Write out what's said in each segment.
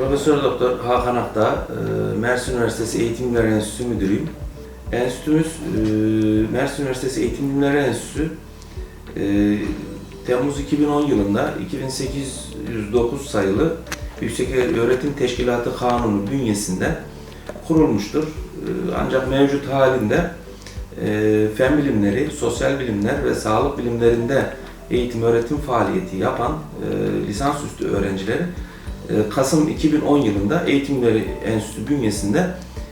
Profesör Doktor Hakan Akta, e, Mersin Üniversitesi Eğitim Bilimleri Enstitüsü Müdürüyüm. Enstitümüz e, Mersin Üniversitesi Eğitim Bilimleri Enstitüsü e, Temmuz 2010 yılında 2809 sayılı Yüksek Öğretim Teşkilatı Kanunu bünyesinde kurulmuştur. Ancak mevcut halinde fen bilimleri, sosyal bilimler ve sağlık bilimlerinde eğitim öğretim faaliyeti yapan lisansüstü öğrencileri Kasım 2010 yılında Eğitimleri Enstitüsü bünyesinde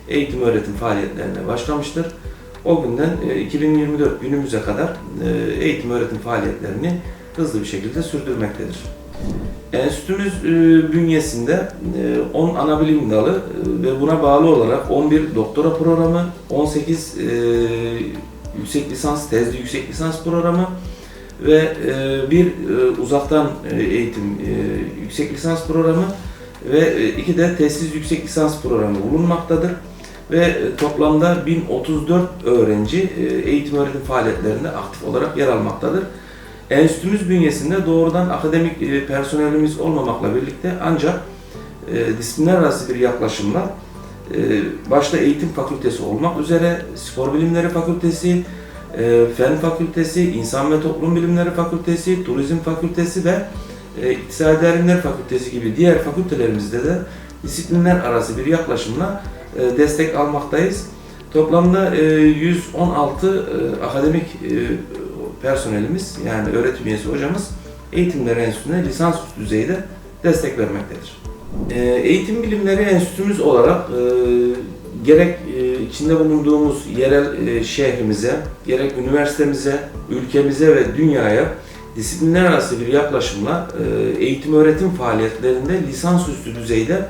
eğitim öğretim faaliyetlerine başlamıştır. O günden e, 2024 günümüze kadar e, eğitim öğretim faaliyetlerini hızlı bir şekilde sürdürmektedir. Enstitümüz e, bünyesinde e, 10 ana bilim dalı e, ve buna bağlı olarak 11 doktora programı, 18 e, yüksek lisans, tezli yüksek lisans programı ve e, bir e, uzaktan e, eğitim e, yüksek lisans programı ve e, iki de tesis yüksek lisans programı bulunmaktadır. Ve e, toplamda 1034 öğrenci e, eğitim öğretim faaliyetlerinde aktif olarak yer almaktadır. Enstitümüz bünyesinde doğrudan akademik e, personelimiz olmamakla birlikte ancak e, disiplinler arası bir yaklaşımla e, başta eğitim fakültesi olmak üzere spor bilimleri fakültesi, e, fen fakültesi, insan ve toplum bilimleri fakültesi, turizm fakültesi ve e, iktisadi bilimler fakültesi gibi diğer fakültelerimizde de disiplinler arası bir yaklaşımla e, destek almaktayız. Toplamda e, 116 e, akademik e, personelimiz yani öğretim üyesi hocamız eğitimleri enstitüsüne lisansüstü düzeyde destek vermektedir. E, Eğitim Bilimleri Enstitümüz olarak e, gerek e, içinde bulunduğumuz yerel e, şehrimize, gerek üniversitemize, ülkemize ve dünyaya disiplinler arası bir yaklaşımla e, eğitim öğretim faaliyetlerinde lisansüstü düzeyde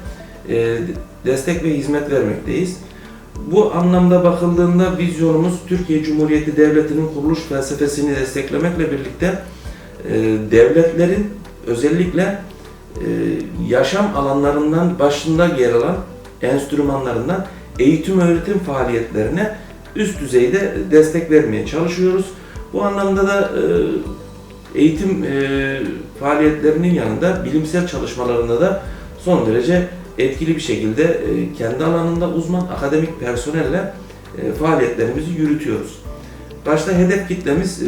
destek ve hizmet vermekteyiz. Bu anlamda bakıldığında vizyonumuz Türkiye Cumhuriyeti Devleti'nin kuruluş felsefesini desteklemekle birlikte devletlerin özellikle yaşam alanlarından başında yer alan enstrümanlarından eğitim öğretim faaliyetlerine üst düzeyde destek vermeye çalışıyoruz. Bu anlamda da e, eğitim e, faaliyetlerinin yanında bilimsel çalışmalarında da son derece etkili bir şekilde e, kendi alanında uzman akademik personelle faaliyetlerimizi yürütüyoruz. Başta hedef kitlemiz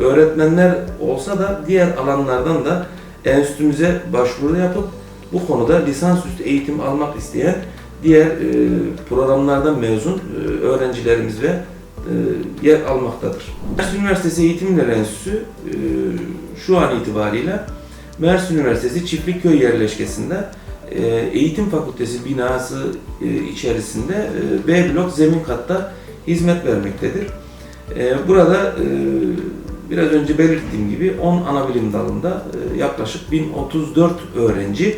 öğretmenler olsa da diğer alanlardan da enstitümüze başvuru yapıp bu konuda lisansüstü eğitim almak isteyen diğer e, programlardan mezun e, öğrencilerimiz ve e, yer almaktadır. Mersin Üniversitesi Eğitim Bilimleri Enstitüsü e, şu an itibariyle Mersin Üniversitesi Çiftlikköy yerleşkesinde e, Eğitim Fakültesi binası e, içerisinde e, B blok zemin katta hizmet vermektedir. E, Burada e, biraz önce belirttiğim gibi 10 ana bilim dalında e, yaklaşık 1034 öğrenci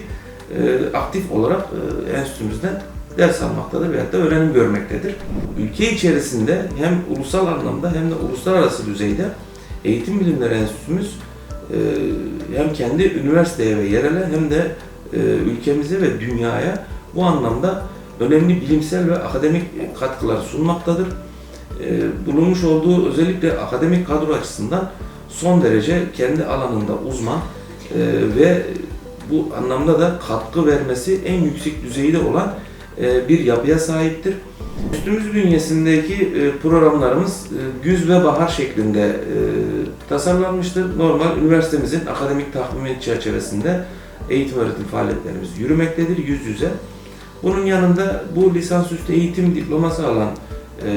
e, aktif olarak e, enstitümüzden ders almaktadır veyahut da öğrenim görmektedir. Ülke içerisinde hem ulusal anlamda hem de uluslararası düzeyde eğitim bilimleri enstitümüz e, hem kendi üniversiteye ve yerele hem de e, ülkemize ve dünyaya bu anlamda önemli bilimsel ve akademik katkılar sunmaktadır. E, bulunmuş olduğu özellikle akademik kadro açısından son derece kendi alanında uzman ve bu anlamda da katkı vermesi en yüksek düzeyde olan bir yapıya sahiptir. Üstümüz bünyesindeki e, programlarımız e, güz ve bahar şeklinde e, tasarlanmıştır. Normal üniversitemizin akademik takvimi çerçevesinde eğitim öğretim faaliyetlerimiz yürümektedir yüz yüze. Bunun yanında bu lisansüstü eğitim diploması alan e,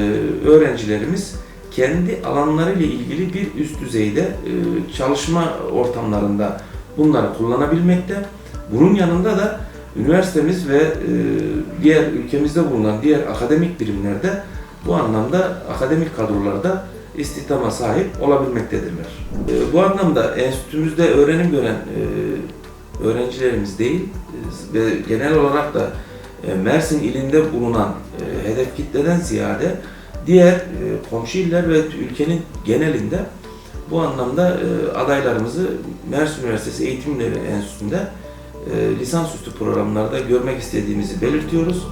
öğrencilerimiz kendi alanlarıyla ilgili bir üst düzeyde e, çalışma ortamlarında bunları kullanabilmekte. Bunun yanında da üniversitemiz ve e, diğer ülkemizde bulunan diğer akademik birimlerde bu anlamda akademik kadrolarda istihdama sahip olabilmektedirler. E, bu anlamda enstitümüzde öğrenim gören e, öğrencilerimiz değil ve genel olarak da Mersin ilinde bulunan hedef kitleden ziyade diğer e, komşu iller ve ülkenin genelinde bu anlamda adaylarımızı Mersin Üniversitesi Eğitim Bilimleri Enstitüsü'nde lisansüstü programlarda görmek istediğimizi belirtiyoruz.